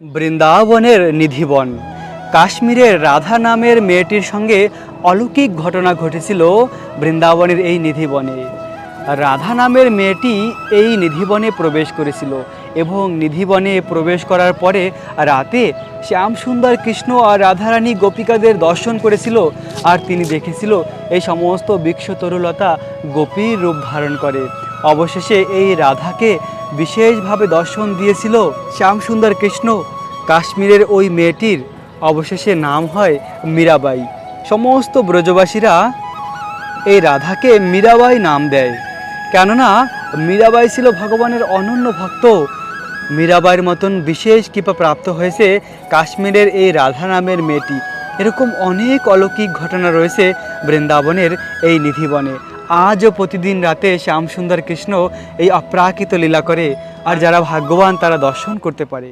বৃন্দাবনের নিধিবন। কাশ্মীরের রাধা নামের মেয়েটির সঙ্গে অলৌকিক ঘটনা ঘটেছিল বৃন্দাবনের এই নিধিবনে। রাধা নামের মেয়েটি এই নিধিবনে প্রবেশ করেছিল এবং নিধিবনে প্রবেশ করার পরে রাতে শ্যাম সুন্দর কৃষ্ণ আর রাধারানী গোপিকাদের দর্শন করেছিল আর তিনি দেখেছিল এই সমস্ত বৃক্ষ তরুলতা গোপীর রূপ ধারণ করে। অবশেষে এই রাধাকে বিশেষভাবে দর্শন দিয়েছিল শ্যামসুন্দর কৃষ্ণ। কাশ্মীরের ওই মেয়েটির অবশেষে নাম হয় মীরাবাই। সমস্ত ব্রজবাসীরা এই রাধাকে মীরাবাই নাম দেয়। কেননা মীরাবাই ছিল ভগবানের অনন্য ভক্ত। মীরাবাইয়ের মতন বিশেষ কৃপা প্রাপ্ত হয়েছে কাশ্মীরের এই রাধা নামের মেয়েটি। এরকম অনেক অলৌকিক ঘটনা রয়েছে বৃন্দাবনের এই নিধিবনে। আজও প্রতিদিন রাতে শ্যামসুন্দর কৃষ্ণ এই অপ্রাকৃত লীলা করে, আর যারা ভাগ্যবান তারা দর্শন করতে পারে।